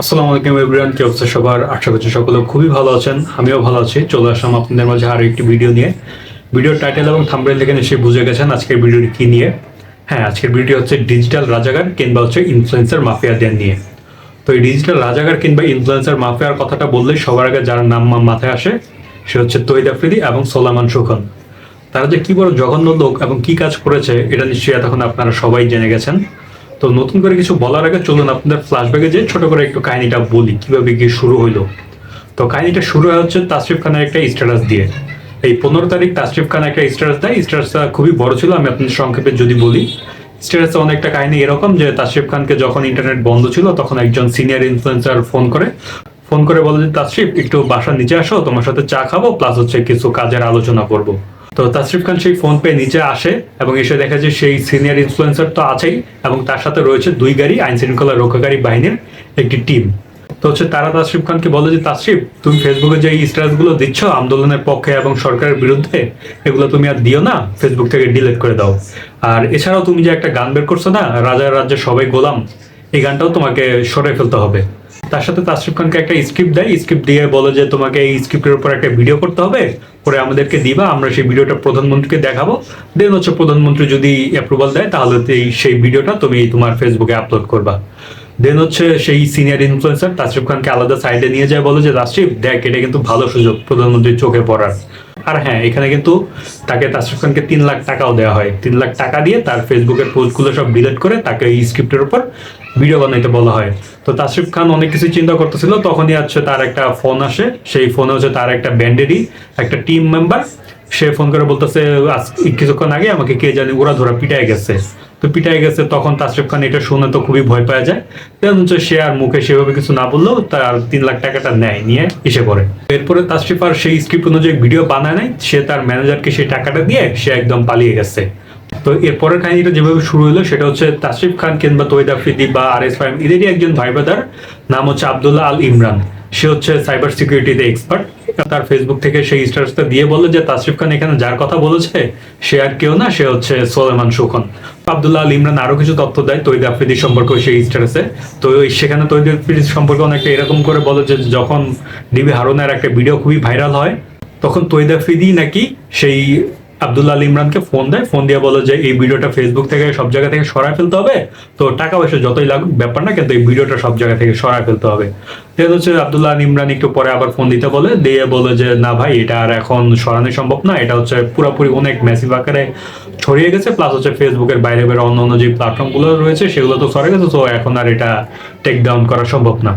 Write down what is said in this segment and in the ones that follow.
আসসালামু আলাইকুম এভরিওয়ান, কি অবস্থা সবার? আশা করছি সকলে খুবই ভালো আছেন, আমিও ভালো আছি। চলে আসলাম আপনাদের মাঝে আরও একটি ভিডিও নিয়ে। ভিডিওর টাইটেল এবং থাম্বনেল দেখে নিশ্চয়ই বুঝে গেছেন আজকের ভিডিওটি কি নিয়ে। হ্যাঁ আজকের ভিডিও হচ্ছে ডিজিটাল রাজাগার কিংবা হচ্ছে ইনফ্লুয়েন্সার মাফিয়াদের নিয়ে। তো এই ডিজিটাল রাজাগার কিংবা ইনফ্লুয়েন্সার মাফিয়ার কথাটা বললে সবার আগে যার নাম মাথায় আসে, সে হচ্ছে তৈদ আফ্রিদি এবং সোলামান সুখন। তারা যে কি বড় জঘন্য লোক এবং কি কাজ করেছে, এটা নিশ্চয়ই এতক্ষণ আপনারা সবাই জেনে গেছেন। তো নতুন করে কিছু বলার আগে চলুন আপনাদের ফ্ল্যাশব্যাকে যে ছোট করে একটু কাহিনীটা বলি, কীভাবে গিয়ে শুরু হইল। তো কাহিনীটা শুরু হয় হচ্ছে তাসরিফ খানের একটা স্ট্যাটাস দিয়ে। এই পনেরো তারিখ তাসরিফ খান একটা স্ট্যাটাস দেয়। স্ট্যাটাসটা খুবই বড় ছিল, আমি আপনাদের সংক্ষেপে যদি বলি। স্ট্যাটাসে অনেকটা কাহিনী এরকম যে তাসরিফ খানকে যখন ইন্টারনেট বন্ধ ছিল, তখন একজন সিনিয়র ইনফ্লুয়েন্সার ফোন করে। ফোন করে বলে যে, তাসরিফ, একটু বাসার নিচে আসো, তোমার সাথে চা খাব প্লাস হচ্ছে কিছু কাজের আলোচনা করব। তো তাসরিফ খান সেই ফোন পেয়ে নিচে আসে এবং এসে দেখা যায় সেই সিনিয়র ইনফ্লুয়েন্সার তো আছেই এবং তার সাথে রয়েছে দুই গাড়ি, আইন শৃঙ্খলা রক্ষাকারী বাহিনীর একটি টিম তো হচ্ছে তারা তাসরিফ খানকে বলে যে, তাসরিফ, তুমি ফেসবুকে যে স্ট্যাটাসগুলো দিচ্ছ আন্দোলনের পক্ষে এবং সরকারের বিরুদ্ধে, এগুলো তুমি আর দিও না ফেসবুক থেকে ডিলিট করে দাও। আর এছাড়াও তুমি যে একটা গান বের করছ না, রাজার রাজ্যে সবাই গোলাম, এই গানটাও তোমাকে সরে ফেলতে হবে। তার সাথে তাসরিফ খানকে একটা স্ক্রিপ্ট দেয়। স্ক্রিপ্ট দিয়ে বলে যে, তোমাকে এই স্ক্রিপ্টের উপর একটা ভিডিও করতে হবে। পরে আমাদেরকে দিবা। আমরা সেই ভিডিওটা প্রধানমন্ত্রীকে দেখাবো। দেন হচ্ছে প্রধানমন্ত্রী যদি অ্যাপ্রুভাল দেয়, তাহলে সেই ভিডিওটা তুমি তোমার ফেসবুকে আপলোড করবা। দেন হচ্ছে সেই সিনিয়র ইনফ্লুয়েন্সার তাসরিফ খানকে আলাদা সাইডে নিয়ে যায়, বলে যে, তাসরিফ, দেখ, এটা কিন্তু ভালো সুযোগ প্রধানমন্ত্রীর চোখে পড়ার। আর হ্যাঁ এখানে কিন্তু তাকে তাসরিফ খানকে তিন লাখ টাকাও দেওয়া হয়। তিন লাখ টাকা দিয়ে তার ফেসবুকের পোস্টগুলো সব ডিলিট করে তাকে এই স্ক্রিপ্টের উপর ভিডিও বানাইতে বলা হয়। তো তাসরিফ খান অনেক কিছু চিন্তা করতেছিল, তখনই হচ্ছে তার একটা ফোন আসে। সেই ফোনে হচ্ছে তার একটা ব্যান্ডেরই একটা টিম মেম্বার সে ফোন করে বলতেছে কিছুক্ষণ আগে আমাকে কে জানি ওরা ধরা পিটায় গেছে। তো পিটায় গেছে, তখন তাসরিফ খান এটা শুনে তো খুবই ভয় পাওয়া যায়। দেন হচ্ছে সে আর মুখে সেভাবে কিছু না বললেও তার তিন লাখ টাকাটা নেয়, নিয়ে এসে পড়ে। এরপরে তাসরিফ আর সেই স্ক্রিপ্ট অনুযায়ী ভিডিও বানায় নাই, সে তার ম্যানেজারকে সেই টাকাটা দিয়ে সে একদম পালিয়ে গেছে। তো এরপরের কাহিনীটা যেভাবে শুরু হলো, সেটা হচ্ছে তাসরিফ খান কিংবা তৈদ আফ্রিদি বা আর এস ফাইম, এদেরই একজন ভাই ব্রাদার, নাম হচ্ছে আবদুল্লাহ আল ইমরান। সে হচ্ছে সাইবার সিকিউরিটিতে এক্সপার্ট। তার ফেসবুক থেকে সেই স্ট্যাটাসটা দিয়ে বলে যে, তাসরিফ খান এখানে যার কথা বলেছে, সে আর কেউ না, সে হচ্ছে সোলেমান সুখন। আবদুল্লাহ আল ইমরান আরও কিছু তথ্য দেয় তৈদ আফ্রিদি সম্পর্কে সেই স্ট্যাটাসে। তো সেখানে তৈদ আফ্রিদি সম্পর্কে অনেকটা এরকম করে বলে যে, যখন ডিবি হারুনের একটা ভিডিও খুবই ভাইরাল হয়, তখন তৈদ আফ্রিদি নাকি সেই আবদুল্লাহ ইমরানকে ফোন দেয় ফোন দিয়ে বলে যে, এই ভিডিওটা ফেসবুক থেকে সব জায়গা থেকে সরায় ফেলতে হবে। তো টাকা পয়সা যতই লাগুক, ব্যাপার না, কিন্তু এই ভিডিওটা সব জায়গা থেকে সরায় ফেলতে হবে। দেন হচ্ছে আবদুল্লাহ আল ইমরান একটু পরে আবার ফোন দিতে বলে, দিয়ে বলে যে, না ভাই, এটা আর এখন সরানো সম্ভব না। এটা হচ্ছে পুরোপুরি অনেক ম্যাসিভ আকারে ছড়িয়ে গেছে প্লাস হচ্ছে ফেসবুকের বাইরে বাইরে অন্য অন্য যে প্ল্যাটফর্মগুলো রয়েছে, সেগুলো তো সরে গেছে, তো এখন আর এটা টেক ডাউন করা সম্ভব না।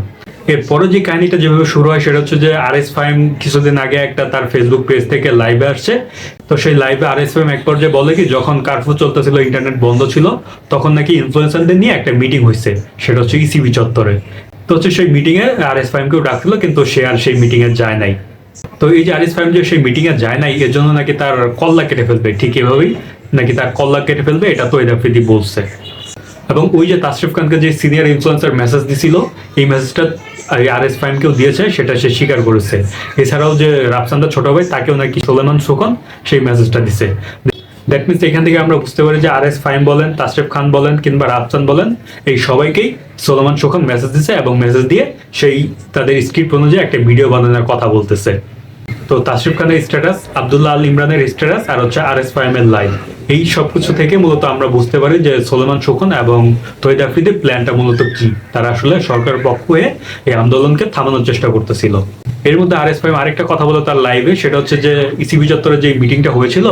এরপরে যে কাহিনীটা যেভাবে শুরু হয় সেটা হচ্ছে যে আর এস ফাইম কিছুদিন আগে একটা তার ফেসবুক পেজ থেকে লাইভে আসছে। তো সেই লাইভে আর এস ফাইম এক পর্যায়ে বলে কি, যখন কার্ফু চলতেছিল ইন্টারনেট বন্ধ ছিল, তখন নাকি ইনফ্লুয়েন্সারদের নিয়ে একটা মিটিং হয়েছে সেটা হচ্ছে ইসিবি চত্বরে। তো হচ্ছে সেই মিটিং এ আর এস ফাইমকেও ডাকছিল, কিন্তু সে আর সেই মিটিং এ যায় নাই। তো এই যে আর এস ফাইম যে সেই মিটিং এ যায় নাই, এর জন্য নাকি তার কল্লা কেটে ফেলবে। ঠিক এভাবেই নাকি তার কল্লা কেটে ফেলবে, এটা তো এটা ফিদি বলছে। এবং ওই যে তাসরিফ খানকে যে সিনিয়র ইনফ্লুয়েন্সার মেসেজ দিছিল, এই মেসেজটা আর এস ফাইমকেও দিয়েছে, সেটা সে স্বীকার করেছে। এছাড়াও যে রাফসান্দার ছোট ভাই, তাকেও নাকি সোলেমান সুখন সেই মেসেজটা দিছে। দ্যাট মিনস এখান থেকে আমরা বুঝতে পারি যে আর এস ফাইম বলেন তাসরিফ খান বলেন, কিংবা রাফসান বলেন, এই সবাইকেই সোলেমান সুখন মেসেজ দিছে এবং মেসেজ দিয়ে সেই তাদের স্ক্রিপ্ট অনুযায়ী একটা ভিডিও বানানোর কথা বলতেছে। তো তাসরিফ খানের স্ট্যাটাস আব্দুল্লাহ আল ইমরানের স্ট্যাটাস আর হচ্ছে আর এস ফাইমের লাইভ এই সব কিছু থেকে মূলত আমরা বুঝতে পারি যে সোলেমান সুখন এবং তৈদ আফ্রিদের প্ল্যানটা মূলত কি? তারা আসলে সরকারের পক্ষ হয়ে এই আন্দোলনকে থামানোর চেষ্টা করতেছিল। এর মধ্যে আর এস আরেকটা কথা বলো তার লাইভে সেটা হচ্ছে যে ইসিবি চত্বরে যে মিটিংটা হয়েছিল,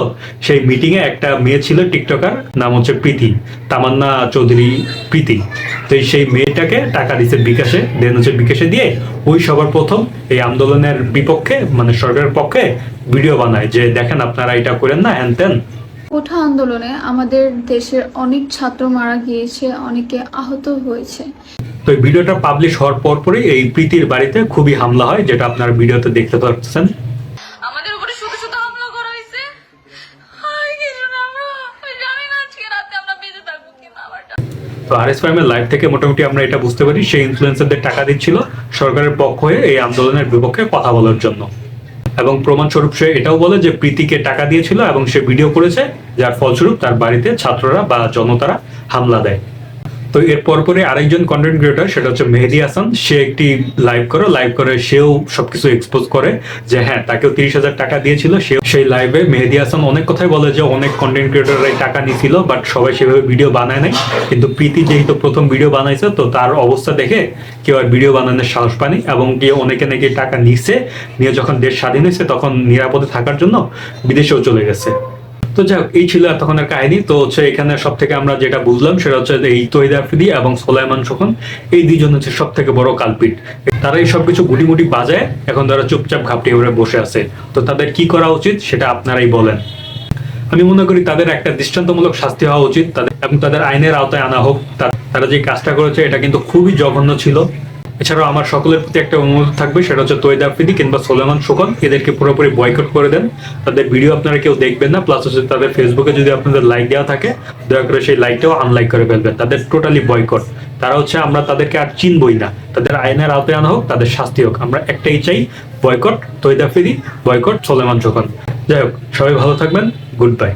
সেই মিটিং এ একটা মেয়ে ছিল টিকটকার, নাম হচ্ছে প্রীতি, তামান্না চৌধুরী প্রীতি। তো সেই মেয়েটাকে টাকা দিচ্ছে বিকাশে, দেন হচ্ছে বিকাশে দিয়ে ওই সবার প্রথম এই আন্দোলনের বিপক্ষে মানে সরকারের পক্ষে ভিডিও বানায় যে, দেখেন আপনারা এটা করেন না হ্যান কোঠা আন্দোলনে আমাদের দেশের অনেক ছাত্র মারা গিয়েছে অনেকে আহত হয়েছে। তো এই ভিডিওটা পাবলিশ হওয়ার পরপরই এই প্রীতির বাড়িতে খুবই হামলা হয় যেটা আপনার ভিডিওতে দেখতে পাচ্ছেন। আমাদের উপরে শুধু শুধু হামলা করা হয়েছে? আর কিছু না আমরা জানি না আজকে রাতে আমরা বেঁচে থাকব কিনা আমার তো আর এস ফাইমের লাইভ থেকে মোটামুটি আমরা এটা বুঝতে পারি সেই ইনফ্লুয়েন্সারদের টাকা দিচ্ছিল সরকারের পক্ষ হয়ে এই আন্দোলনের বিপক্ষে কথা বলার জন্য। এবং প্রমাণস্বরূপ সে এটাও বলে যে প্রীতিকে টাকা দিয়েছিল এবং সে ভিডিও করেছে। যার ফলস্বরূপ তার বাড়িতে ছাত্ররা বা জনতারা হামলা দেয়। তো এর পরপরে আরেকজন কন্টেন্ট ক্রিয়েটর সেটা হচ্ছে মেহেদি হাসান, সে একটি লাইভ করে লাইভ করে সেও সবকিছু এক্সপোজ করে যে হ্যাঁ তাকেও তিরিশ হাজার টাকা দিয়েছিল সে সেই লাইভে মেহেদি হাসান অনেক কথাই বলে যে অনেক কন্টেন্ট ক্রিয়েটররাই টাকা নিছিল বাট সবাই সেভাবে ভিডিও বানায় নাই। কিন্তু প্রীতি যেহেতু প্রথম ভিডিও বানাইছে, তো তার অবস্থা দেখে কেউ আর ভিডিও বানানোর সাহস পানি এবং কেউ অনেকে নাকি টাকা নিচ্ছে নিয়ে যখন দেশ স্বাধীন হয়েছে, তখন নিরাপদে থাকার জন্য বিদেশেও চলে গেছে। তো যাই এই ছিল এতক্ষণের কাহিনী। তো হচ্ছে এখানে সব থেকে আমরা যেটা বুঝলাম সেটা হচ্ছে এই তহিদ আফ্রিদি এবং সোলাইমান শোকন এই দুইজন হচ্ছে সব থেকে বড় কালপিট। তারা এই সবকিছু গুটি মুটি বাজায়, এখন তারা চুপচাপ ঘাপটি করে বসে আছে। তো তাদের কি করা উচিত সেটা আপনারাই বলেন। আমি মনে করি তাদের একটা দৃষ্টান্তমূলক শাস্তি হওয়া উচিত। তাদের এবং তাদের আইনের আওতায় আনা হোক। তারা যে কাজটা করেছে, এটা কিন্তু খুবই জঘন্য ছিল। এছাড়াও আমার সকলের প্রতি একটা অনুরোধ থাকবে, সেটা হচ্ছে তৈদ আফ্রিদি কিংবা সোলেমান শোকন, এদেরকে পুরোপুরি বয়কট করে দেন। তাদের ভিডিও আপনারা কেউ দেখবেন না প্লাস হচ্ছে তাদের ফেসবুকে যদি আপনাদের লাইক দেওয়া থাকে, দয়া করে সেই লাইকটাও আনলাইক করে ফেলবেন। তাদের টোটালি বয়কট তারা হচ্ছে, আমরা তাদেরকে আর চিনবই না। তাদের আইনের আওতায় আনা হোক, তাদের শাস্তি হোক। আমরা একটাই চাই বয়কট তৈদ আফ্রিদি বয়কট সোলেমান শোকন। যাই হোক, সবাই ভালো থাকবেন গুড বাই